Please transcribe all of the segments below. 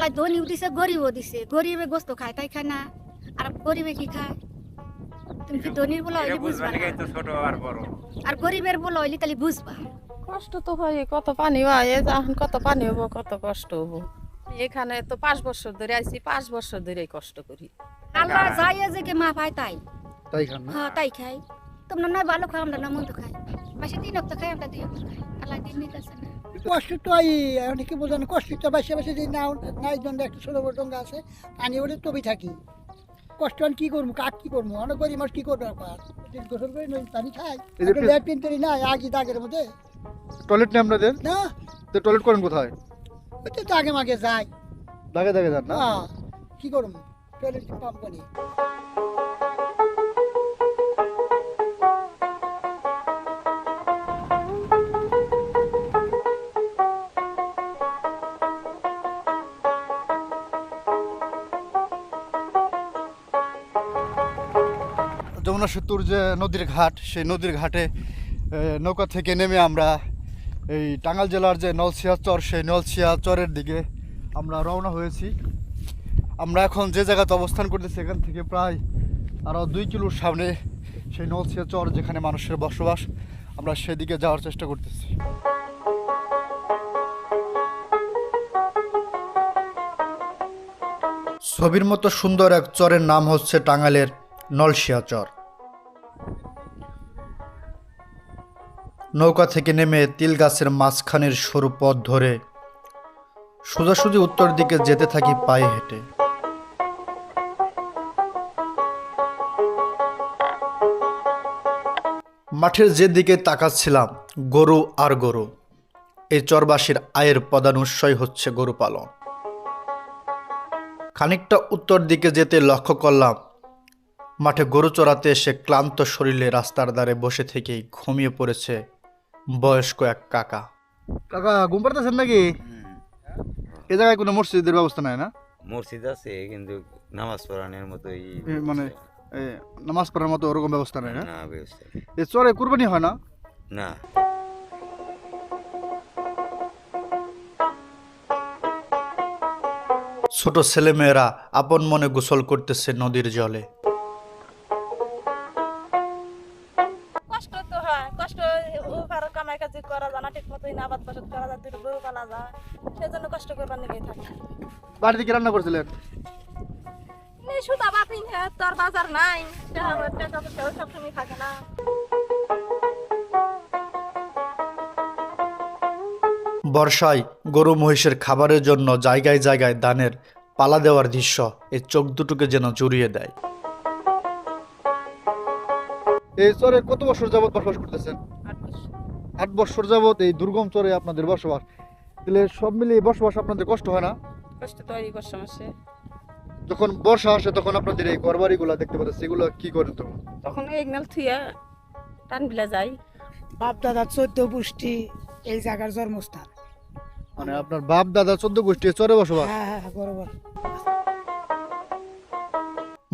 আল্লাহ ধনীও দিছে গরিবও দিছে। গরিবে গোস্ত খায় তাই খায় না। আর গরিবে কি খায়? তুমি কি ধনীর বলা হইলে বুঝবা আর গরিবের বলা হইলে তাহলে বুঝবা। কষ্ট তো হয় কত পানি হয় এখন কত পানি হব কত কষ্ট হব। এখানে তো পাঁচ বছর ধরে আইছি পাঁচ বছর ধরে কষ্ট করি। আল্লাহ যাই যে কে মা পায় তাই। তাই খান না? হ্যাঁ তাই খাই তোমরা নয় ভালো খাই আমরা না মন্দ খাই মাসে তিন অক্ত খাই আমরা দুই অক্ত খাই আল্লাহ দিন নিতেছে না। কষ্ট তো অনেকে বোঝানো কষ্ট তো বাসে বাসে যে নাও নাই জন্য একটা ছোট বড় ডঙ্গা আছে পানি ওরে তবে থাকি। কষ্ট আর কি করব? কাক কি করব? অনেক গরিব মানুষ কি করব গোসল করে পানি খাই ল্যাট্রিন তৈরি না আগে দাগের মধ্যে। টয়লেট নেই আপনাদের? না। তো টয়লেট করেন কোথায়? ওই তো দাগে মাগে যাই দাগে দাগে যান না। কি করব? টয়লেট পাম্প করি। যমুনা সেতুর যে নদীর ঘাট, সেই নদীর ঘাটে নৌকা থেকে নেমে আমরা এই টাঙ্গাল জেলার যে নলছিয়া চর, সেই নলছিয়া চরের দিকে আমরা রওনা হয়েছি। আমরা এখন যে জায়গাতে অবস্থান করতেছি, এখান থেকে প্রায় আরও দুই কিলোর সামনে সেই নলছিয়া চর যেখানে মানুষের বসবাস, আমরা সেদিকে যাওয়ার চেষ্টা করতেছি। ছবির মতো সুন্দর এক চরের নাম হচ্ছে টাঙ্গাইলের নলসিয়া চর। নৌকা থেকে নেমে তিল গাছের মাঝখানের সরু পথ ধরে সোজাসুজি উত্তর দিকে যেতে থাকি পায়ে হেঁটে। মাঠের যে দিকে তাকাচ্ছিলাম, গরু আর গরু এই চরবাসীর আয়ের প্রধান উৎসই হচ্ছে গরু পালন। খানিকটা উত্তর দিকে যেতে লক্ষ্য করলাম মাঠে গরু চড়াতে এসে ক্লান্ত শরীরে রাস্তার ধারে বসে থেকেই ঘুমিয়ে পড়েছে বয়স্ক এক কাকা। কাকা ঘুম পাড়তেছেন নাকি? এ জায়গায় কোনো মসজিদের ব্যবস্থা নাই না? মসজিদ আছে কিন্তু নামাজ পড়ানোর মতো মানে এ, নামাজ পড়ার মতো ওরকম ব্যবস্থা নাই না? না ব্যবস্থা এ চরে কুরবানি হয় না? না। ছোট ছেলেমেয়েরা আপন মনে গোসল করতেছে নদীর জলে। আবাদ ফসল করা যায় দুটো গরু পালা যায়। সেজন্য কষ্ট করবার লেগে থাকে। বাড়িতে কি রান্না করছিলেন? এই সুতা বাতি তোর বাজার নাই। টাকা টাকা পয়সা সব থাকে না। বর্ষায় গরু মহিষের খাবারের জন্য জায়গায় জায়গায় দানের পালা দেওয়ার দৃশ্য এই চোখ দুটোকে যেন জুড়িয়ে দেয়। এই চরে কত বছর যাবত বসবাস করতেছেন? আট বছর। যাবত এই দুর্গম চরে আপনাদের বসবাস। তাহলে সব মিলিয়ে বসবাস আপনাদের কষ্ট হয় না? কষ্ট কর যখন বর্ষা আসে তখন আপনাদের এই ঘরবাড়িগুলো দেখতে পাচ্ছেন সেগুলো কি করেন তখন? তখন এগনাল থুয়া টান বিলা যাই বাপ দাদা চোদ্দ পুষ্টি এই জায়গার জন্মস্থান। মানে আপনার বাপ দাদা চোদ্দ গোষ্ঠী চরে বসবাস? হ্যাঁ হ্যাঁ বরাবর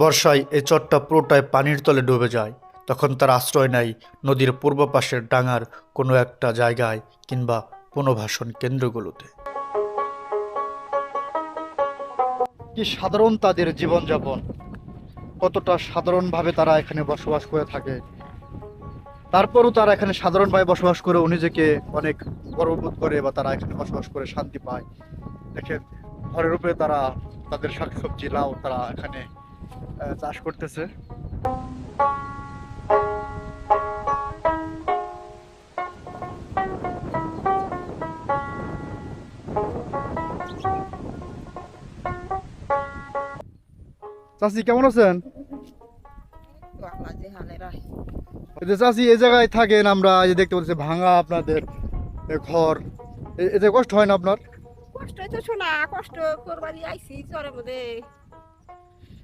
বর্ষায় এই চরটা পুরোটাই পানির তলে ডুবে যায়। তখন তার আশ্রয় নেয় নদীর পূর্ব পাশের ডাঙার কোনো একটা জায়গায় কিংবা পুনর্বাসন কেন্দ্রগুলোতে। কি সাধারণ তাদের জীবনযাপন। কতটা সাধারণভাবে তারা এখানে বসবাস করে থাকে। তারপরও তারা এখানে সাধারণভাবে বসবাস করে নিজেকে অনেক গর্ববোধ করে বা তারা এখানে বসবাস করে শান্তি পায়। দেখেন, ঘরের উপরে তারা তাদের শাকসবজি লাউ তারা এখানে চাষ করতেছে। চাষি কেমন আছেন? চাষি এই জায়গায় থাকেন আমরা এই যে দেখতে পাচ্ছি ভাঙা আপনাদের ঘর। এতে কষ্ট হয় না আপনার? কষ্ট তো শোনা কষ্ট করবারই আইছি চরে মধ্যে।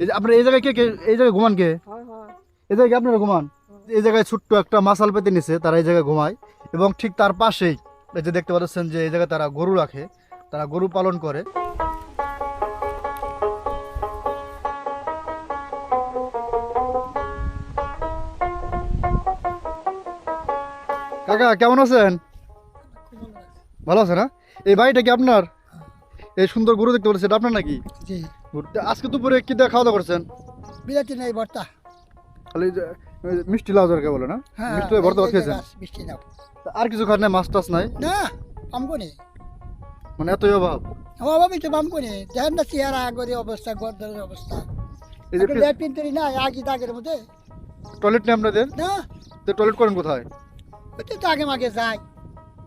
এই যে আপনার এই জায়গায় কে কে এই জায়গায় ঘুমান কে? এই জায়গায় আপনারা ঘুমান? এই জায়গায় ছোট্ট একটা মাসাল পেতে নিছে তারা এই জায়গায় ঘুমায়। এবং ঠিক তার পাশেই এই যে দেখতে পাচ্ছেন যে এই জায়গায় তারা গরু রাখে তারা গরু পালন করে। কাকা কেমন আছেন? ভালো আছে না এই বাড়িটা কি আপনার? এই সুন্দর গরু দেখতে পাচ্ছি আপনার নাকি? আজকে দুপুরে কি দিয়ে খাওয়া দাওয়া করছেন? বিরাটি নেই ভর্তা। খালি মিষ্টি লাউ দরকার বলে না? হ্যাঁ মিষ্টি লাউ ভর্তা খেয়েছেন? মিষ্টি নাও আর কিছু খান নাই মাছ টাছ নাই? না আমগো নেই। মানে এতই অভাব? অভাবই তো আমগো নেই। দেখেন না চেহারা আগরের অবস্থা গরদরের অবস্থা। এই যে ল্যাট্রিন তৈরি না আগে দাগের মধ্যে। টয়লেট নেই আপনাদের? না। তো টয়লেট করেন কোথায়? ওই তো আগে মাগে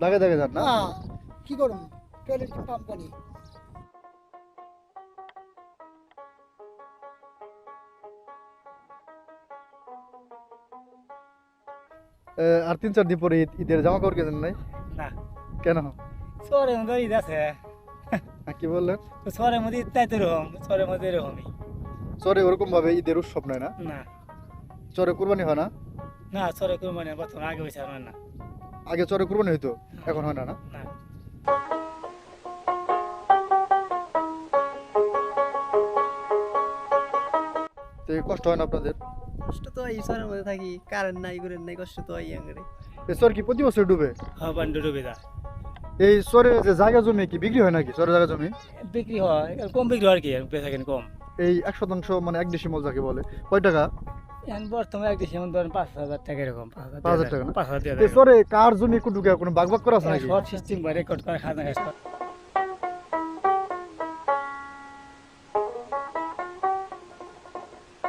দাগে দাগে যান না? কি করুন টয়লেট পাম্প করি আর তিন চার দিন পরে ঈদ ঈদের জামা কাপড় কেনেন নাই? না। কেন? শহরের মধ্যে ঈদ আছে। কি বললেন? শহরের মধ্যে ঈদ তাই তো এরকম শহরের মধ্যে এরকমই। চরে ওরকম ভাবে ঈদের উৎসব নয় না? না। চরে কুরবানি হয় না? না কোনো মানে বর্তমানে আগে হয়েছে না। আগে চরে কুরবানি হইতো? এখন হয় না না? তো কষ্ট হয় না আপনাদের? কষ্ট তো এই শহরের মধ্যে থাকি কারেন্ট নাই করে নাই কষ্ট তো এই আঙ্গারে। এই চর কি প্রতি বছর ডুবে? হ্যাঁ বান্ডু ডুবে যায় এই চরে যে জায়গা জমি কি বিক্রি হয় নাকি? চরে জায়গা জমি? বিক্রি হয় কম বিক্রি হয় আর কি বেচা কিনে কম। এই এক শতাংশ মানে এক ডিসিমল যাকে বলে। কয় টাকা? বর্তমানে এক ডিসেম্বর ধরেন পাঁচ হাজার টাকা এরকম পাঁচ পাঁচ হাজার টাকা পাঁচ হাজার টাকা চরে কার জমি কুটুকে কোনো বাগ বাগ করা আছে নাকি? শর্ট সিস্টেম বা রেকর্ড করে খাজনা খাস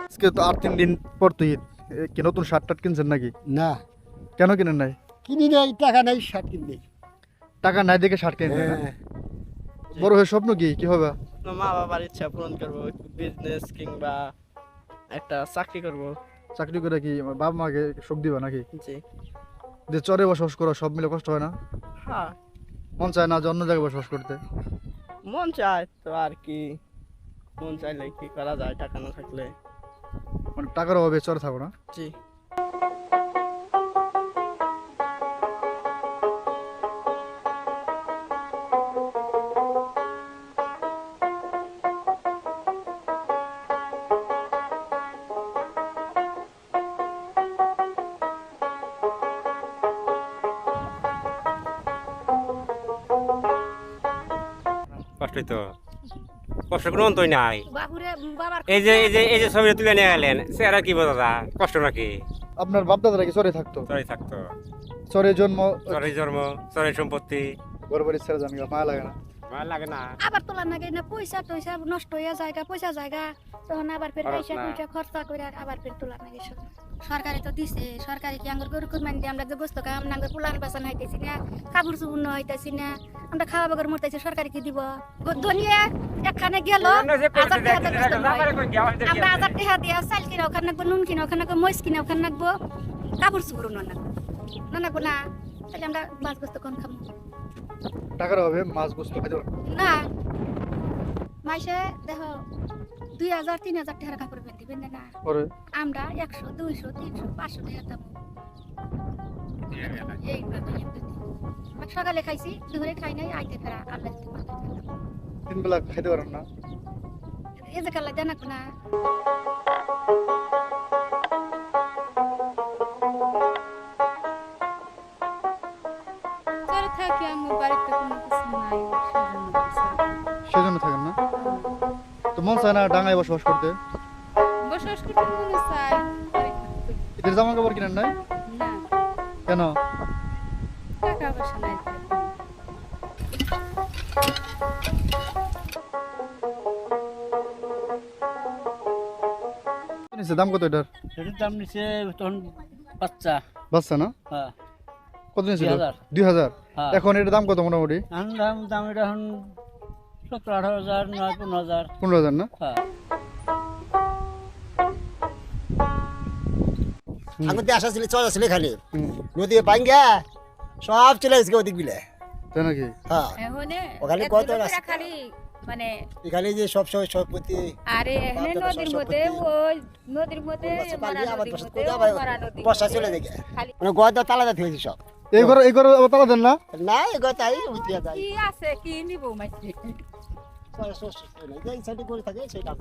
আজকে তো আর তিন দিন পর তো ঈদ। কি নতুন শার্ট টাট কিনছেন নাকি? না। কেন কিনেন নাই? কিনি নেই টাকা নাই শার্ট টাকা নাই দেখে শার্ট কিনেন না? বড় হয়ে স্বপ্ন কি? কি হবে? মা বাবার ইচ্ছা পূরণ করব বিজনেস কিংবা একটা চাকরি করব। চাকরি করে কি আমার বাবা মাকে সুখ দিবা নাকি? জি। যে চরে বসবাস করো সব মিলে কষ্ট হয় না? হ্যাঁ। মন চায় না যে অন্য জায়গায় বসবাস করতে? মন চায় তো আর কি। মন চাইলে কি করা যায় টাকা না থাকলে? মানে টাকার অভাবে চরে থাকো না? জি। কষ্টই তো কষ্ট কোনো অন্তই নাই। এই যে এই যে এই যে ছবিটা তুলে নিয়ে গেলেন সেরা কি বোঝা কষ্ট নাকি? আপনার বাপ দাদারা কি চরে থাকতো? চরে থাকতো। চরে জন্ম চরে জন্ম চরে সম্পত্তি। ঘর বাড়ি ছেড়ে জানি মা মায়া লাগে না। ভালো লাগে না আবার তোলা নাগে না পয়সা টয়সা নষ্ট হয়ে জায়গা পয়সা জায়গা তখন আবার ফের পয়সা না। পয়সা খরচা করে আবার ফের তোলা সব। সরকারে তো দিছে সরকারে কি আঙ্গুর গরু কুরবানি দিয়ে আমরা যে বস্তু আমরা আঙ্গুর পুলান বাসান হইতেছি না কাপড় চুপুন্ন হইতেছি না আমরা খাওয়া বগর মরতেছি সরকারে কি দিব গ- একখানে গেল। আমরা হাজার টাকা দিয়ে চাল কিনা ওখানে নুন কিনা ওখানে মরিচ কিনা ওখানে কাপড় চুপুর না না না তাহলে আমরা মাছ গোস্ত কোন খাব। টাকার অভাবে মাছ গোস্ত খাইতে না। মাসে দেখো দুই হাজার তিন হাজার টাকার কাপড় পেন দিবেন না। আমরা একশো দুইশো তিনশো পাঁচশো টাকা দাম। সকালে খাইছি দুপুরে খাই নাই আইতে ফেরা আল্লাহ তিন বেলা খাইতে পারেন না। এই যে কাল্লা জানা না। বাড়িতে কোনো কিছু নাই সেজন্য সেজন্য থাকেন না? তো মন চায় না ডাঙায় বসবাস করতে? বসবাস করতে মনে বাড়ি জামা কাপড় কিনেন নাই? না। কেন? টাকা পয়সা নাই। দাম কত এটার? এটার দাম নিচ্ছে তখন বাচ্চা। বাচ্চা না? হ্যাঁ। কত নিয়েছিল? দুই হাজার। দুই হাজার? হ্যাঁ। এখন এটার দাম কত মোটামুটি? এখন দাম দাম এটা এখন সতেরো আঠারো হাজার নয় পনেরো হাজার। পনেরো হাজার না? হ্যাঁ। আঙুতে আসা ছিল চল খালি নদী ভাঙ্গা সব চলে গেছে ওদিক বিলে। তাই নাকি? হ্যাঁ। ওখানে কত? খালি মানে এখানে যে সব সময় সম্পত্তি আরে এখানে নদীর মধ্যে ওই নদীর মধ্যে মারা মারা বর্ষা চলে মানে গদা তালাদা থেকেছে সব। এই ঘরে এই ঘরে তালা দেন না? না এই গদা তাই উঠিয়া যায়। কি আছে কি নিব মাছি এই সাইডে করে থাকে সেটা।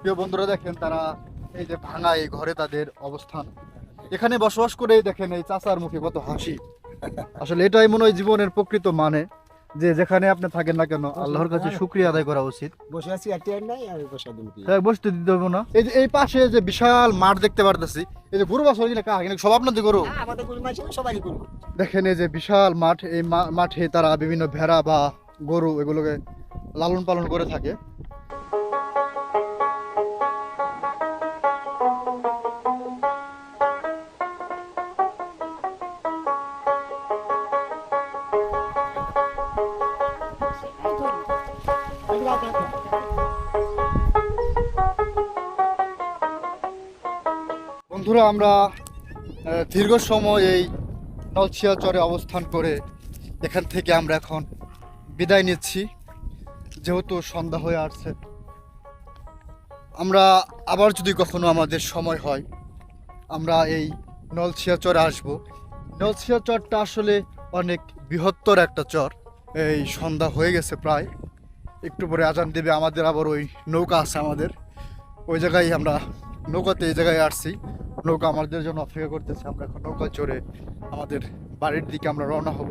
প্রিয় বন্ধুরা দেখেন তারা এই যে ভাঙা এই ঘরে তাদের অবস্থান। এখানে বসবাস করে দেখেন এই চাচার মুখে কত হাসি। আসলে এটাই মনে হয় জীবনের প্রকৃত মানে। যে যেখানে আপনি থাকেন না কেন আল্লাহর কাছে শুক্রিয়া আদায় করা উচিত। বসে আছি আর টিয়ার নাই আর বসে দিন হ্যাঁ বসতে দিতে হবে না। এই যে এই পাশে যে বিশাল মাঠ দেখতে পারতেছি এই যে গরু বাছর কিনা কাহা কিনা সব আপনাদের গরু? হ্যাঁ, আমাদের গরু মাছ সবারই গরু। দেখেন এই যে বিশাল মাঠ এই মাঠে তারা বিভিন্ন ভেড়া বা গরু এগুলোকে লালন পালন করে থাকে। বন্ধুরা, আমরা দীর্ঘ সময় এই নলছিয়া চরে অবস্থান করে এখান থেকে আমরা এখন বিদায় নিচ্ছি। যেহেতু সন্ধ্যা হয়ে আসছে, আমরা আবার যদি কখনো আমাদের সময় হয়, আমরা এই নলছিয়া চরে আসব। নলছিয়া চরটা আসলে অনেক বৃহত্তর একটা চর। এই সন্ধ্যা হয়ে গেছে প্রায়। একটু পরে আজান দেবে আমাদের, আবার ওই নৌকা আছে আমাদের। ওই জায়গায় আমরা, নৌকাতে এই জায়গায় আসছি। নৌকা আমাদের জন্য অপেক্ষা করতেছে, আমরা এখন নৌকা চড়ে আমাদের বাড়ির দিকে আমরা রওনা হব।